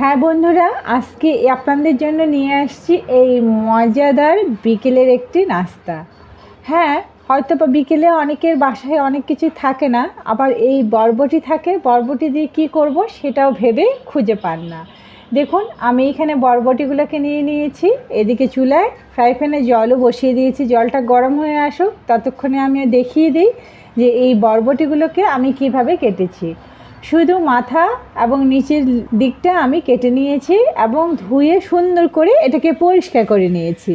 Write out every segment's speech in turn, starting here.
হ্যাঁ বন্ধুরা, আজকে আপনাদের জন্য নিয়ে আসছি এই মজাদার বিকেলের একটি নাস্তা। হ্যাঁ হয়তো বা বিকেলে অনেকের বাসায় অনেক কিছু থাকে না, আবার এই বরবটি থাকে, বরবটি দিয়ে কী করব সেটাও ভেবে খুঁজে পান না। দেখুন, আমি এখানে বরবটিগুলোকে নিয়ে নিয়েছি, এদিকে চুলায় ফ্রাই প্যানে জলও বসিয়ে দিয়েছি, জলটা গরম হয়ে আসুক, ততক্ষণে আমি দেখিয়ে দিই যে এই বরবটিগুলোকে আমি কীভাবে কেটেছি। শুধু মাথা এবং নিচের দিকটা আমি কেটে নিয়েছি এবং ধুয়ে সুন্দর করে এটাকে পরিষ্কার করে নিয়েছি।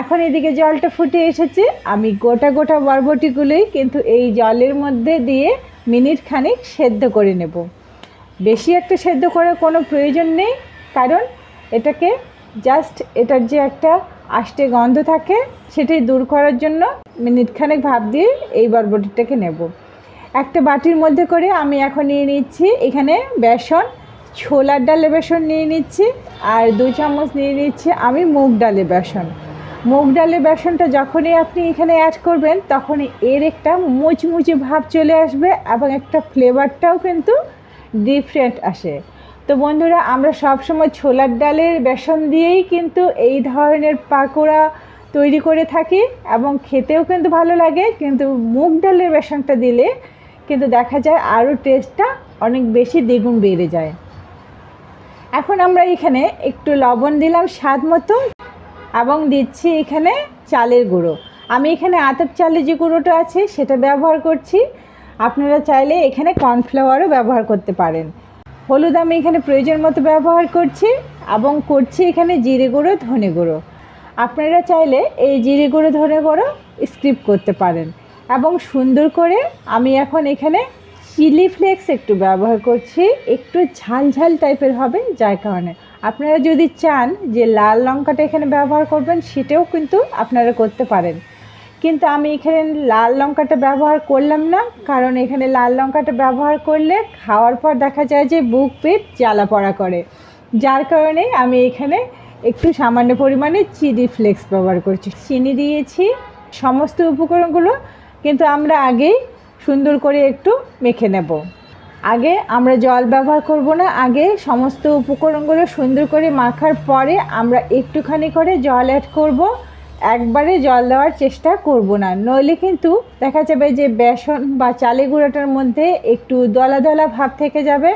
এখন এদিকে জলটা ফুটে এসেছে। আমি গোটা গোটা বরবটিগুলোই কিন্তু এই জলের মধ্যে দিয়ে মিনিট খানিক সেদ্ধ করে নেব। বেশি একটা সেদ্ধ করার কোনো প্রয়োজন নেই, কারণ এটাকে জাস্ট এটার যে একটা আষ্টে গন্ধ থাকে, সেটাই দূর করার জন্য মিনিট খানেক ভাপ দিয়ে এই বরবটিটাকে নেব। একটা বাটির মধ্যে করে আমি এখন নিয়ে নিচ্ছি। এখানে বেসন, ছোলার ডালে বেসন নিয়ে নিচ্ছি আর দু চামচ নিয়ে নিচ্ছি আমি মুগ ডালে বেসন। মুগ ডালে বেসনটা যখনই আপনি এখানে অ্যাড করবেন, তখনই এর একটা মুচমুচে ভাব চলে আসবে এবং একটা ফ্লেভারটাও কিন্তু ডিফারেন্ট আসে। তো বন্ধুরা, আমরা সবসময় ছোলার ডালের বেসন দিয়েই কিন্তু এই ধরনের পাকোড়া তৈরি করে থাকি এবং খেতেও কিন্তু ভালো লাগে। কিন্তু মুগ ডালের বেসনটা দিলে কিন্তু দেখা যায় আরও টেস্টটা অনেক বেশি দ্বিগুণ বেড়ে যায়। এখন আমরা এখানে একটু লবণ দিলাম স্বাদ মতো এবং দিচ্ছি এখানে চালের গুঁড়ো। আমি এখানে আতপ চালের যে গুঁড়োটা আছে সেটা ব্যবহার করছি। আপনারা চাইলে এখানে কর্নফ্লাওয়ারও ব্যবহার করতে পারেন। হলুদ আমি এখানে প্রয়োজন মতো ব্যবহার করছি এবং করছি এখানে জিরে গুঁড়ো, ধনে গুঁড়ো। আপনারা চাইলে এই জিরে গুঁড়ো, ধনে গুঁড়ো স্কিপ করতে পারেন। এবং সুন্দর করে আমি এখন এখানে চিলি ফ্লেক্স একটু ব্যবহার করছি। একটু ঝাল ঝাল টাইপের হবে, যার কারণে। আপনারা যদি চান যে লাল লঙ্কাটা এখানে ব্যবহার করবেন, সেটাও কিন্তু আপনারা করতে পারেন। কিন্তু আমি এখানে লাল লঙ্কাটা ব্যবহার করলাম না, কারণ এখানে লাল লঙ্কাটা ব্যবহার করলে খাওয়ার পর দেখা যায় যে বুক পেট জ্বালা পড়া করে। যার কারণে আমি এখানে একটু সামান্য পরিমাণে চিলি ফ্লেক্স ব্যবহার করছি। চিনি দিয়েছি। সমস্ত উপকরণগুলো কিন্তু আমরা আগেই সুন্দর করে একটু মেখে নেব। আগে আমরা জল ব্যবহার করব না, আগে সমস্ত উপকরণগুলো সুন্দর করে মাখার পরে আমরা একটুখানি করে জল অ্যাড করব। একবারে জল দেওয়ার চেষ্টা করব না, নইলে কিন্তু দেখা যাবে যে বেসন বা চালে গুঁড়োটার মধ্যে একটু দলা দলা ভাব থেকে যাবে,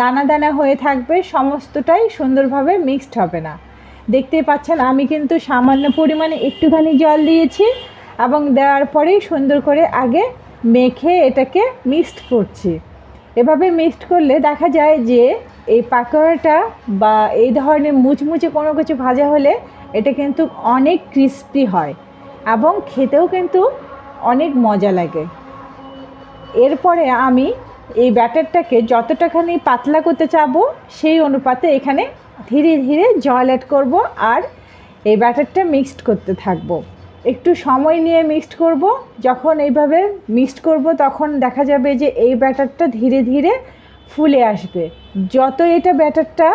দানা দানা হয়ে থাকবে, সমস্তটাই সুন্দরভাবে মিক্সড হবে না। দেখতেই পাচ্ছেন, আমি কিন্তু সামান্য পরিমাণে একটুখানি জল দিয়েছি। এবং দেওয়ার পরেই সুন্দর করে আগে মেখে এটাকে মিক্সড করছি। এভাবে মিক্সড করলে দেখা যায় যে এই পাকোড়াটা বা এই ধরনের মুচমুচে কোনো কিছু ভাজা হলে এটা কিন্তু অনেক ক্রিস্পি হয় এবং খেতেও কিন্তু অনেক মজা লাগে। এরপরে আমি এই ব্যাটারটাকে যতটাখানি পাতলা করতে চাবো সেই অনুপাতে এখানে ধীরে ধীরে জল অ্যাড করব আর এই ব্যাটারটা মিক্সড করতে থাকব। একটু সময় নিয়ে মিক্সড করব। যখন এইভাবে মিক্সড করব, তখন দেখা যাবে যে এই ব্যাটারটা ধীরে ধীরে ফুলে আসবে। যত এটা ব্যাটারটা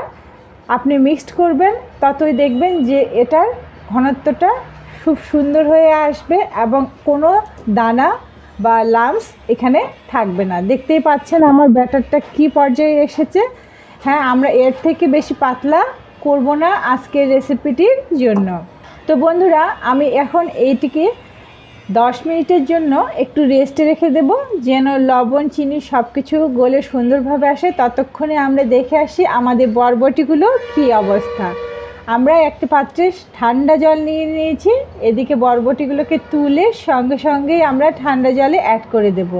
আপনি মিক্সড করবেন, ততই দেখবেন যে এটার ঘনত্বটা খুব সুন্দর হয়ে আসবে এবং কোনো দানা বা লামস এখানে থাকবে না। দেখতেই পাচ্ছেন আমার ব্যাটারটা কি পর্যায়ে এসেছে। হ্যাঁ আমরা এর থেকে বেশি পাতলা করব না আজকের রেসিপিটির জন্য। তো বন্ধুরা, আমি এখন এইটিকে দশ মিনিটের জন্য একটু রেস্টে রেখে দেব, যেন লবণ, চিনি সব কিছু গলে সুন্দরভাবে আসে। ততক্ষণে আমরা দেখে আসি আমাদের বরবটিগুলো কী অবস্থা। আমরা একটা পাত্রে ঠান্ডা জল নিয়ে নিয়েছি, এদিকে বরবটিগুলোকে তুলে সঙ্গে সঙ্গেই আমরা ঠান্ডা জলে অ্যাড করে দেব।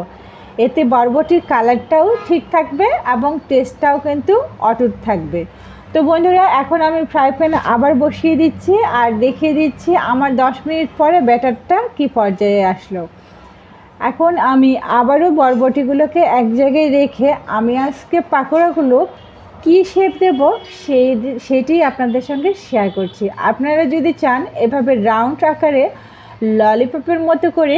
এতে বরবটির কালারটাও ঠিক থাকবে এবং টেস্টটাও কিন্তু অটুট থাকবে। তো বন্ধুরা, এখন আমি ফ্রাই প্যান আবার বসিয়ে দিচ্ছি আর দেখিয়ে দিচ্ছি আমার দশ মিনিট পরে ব্যাটারটা কি পর্যায়ে আসলো। এখন আমি আবারও বরবটিগুলোকে এক জায়গায় রেখে আমি আজকে পাকোড়াগুলো কী শেপ দেব সেই সেটি আপনাদের সঙ্গে শেয়ার করছি। আপনারা যদি চান এভাবে রাউন্ড আকারে ললিপপের মতো করে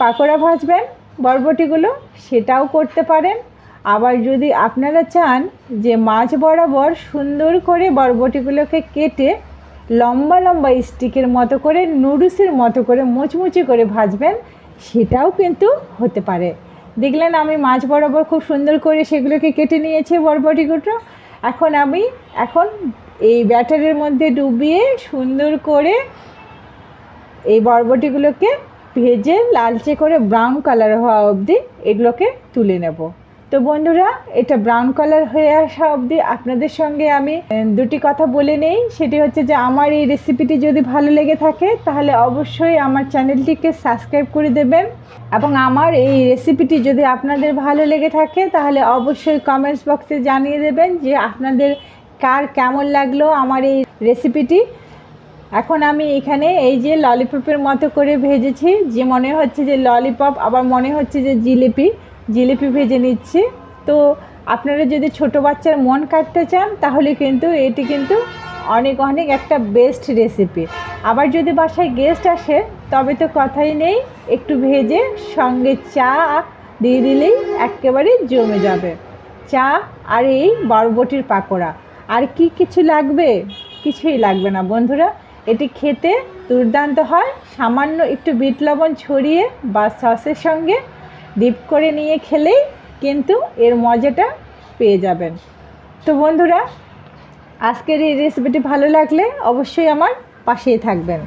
পাকোড়া ভাজবেন, বরবটিগুলো সেটাও করতে পারেন। আবার যদি আপনারা চান যে মাছ বরাবর সুন্দর করে বরবটিগুলোকে কেটে লম্বা লম্বা স্টিকের মতো করে, নুডলসের মতো করে মুচমুচি করে ভাজবেন, সেটাও কিন্তু হতে পারে। দেখলেন আমি মাছ বরাবর খুব সুন্দর করে সেগুলোকে কেটে নিয়েছি বরবটিগুলো। এখন আমি, এখন এই ব্যাটারের মধ্যে ডুবিয়ে সুন্দর করে এই বরবটিগুলোকে ভেজে লালচে করে ব্রাউন কালার হওয়া অবধি এগুলোকে তুলে নেব। তো বন্ধুরা, এটা ব্রাউন কালার হয়ে আসা অবধি আপনাদের সঙ্গে আমি দুটি কথা বলে নেই। সেটি হচ্ছে যে, আমার এই রেসিপিটি যদি ভালো লেগে থাকে, তাহলে অবশ্যই আমার চ্যানেলটিকে সাবস্ক্রাইব করে দেবেন। এবং আমার এই রেসিপিটি যদি আপনাদের ভালো লেগে থাকে, তাহলে অবশ্যই কমেন্টস বক্সে জানিয়ে দেবেন যে, আপনাদের কার কেমন লাগল আমার এই রেসিপিটি এখন আমি এখানে এই যে ললিপপের মতো করে ভেজেছি, যে মনে হচ্ছে যে ললিপপ আবার মনে হচ্ছে যে জিলিপি। জিলিপি ভেজে নিচ্ছি। তো আপনারা যদি ছোট বাচ্চার মন কাটতে চান, তাহলে কিন্তু এটি কিন্তু অনেক অনেক একটা বেস্ট রেসিপি আবার যদি বাসায় গেস্ট আসে, তবে তো কথাই নেই, একটু ভেজে সঙ্গে চা দিয়ে দিলেই একেবারে জমে যাবে। চা আর এই বরবটির পাকোড়া। আর কি কিছু লাগবে? কিছুই লাগবে না বন্ধুরা। এটি খেতে দুর্দান্ত হয়। সামান্য একটু বিট লবণ ছড়িয়ে বা সসের সঙ্গে ডিপ করে নিয়ে খেলেই কিন্তু এর মজাটা পেয়ে যাবেন। তো বন্ধুরা, আজকের এই রেসিপিটি ভালো লাগলে অবশ্যই আমার পাশেই থাকবেন।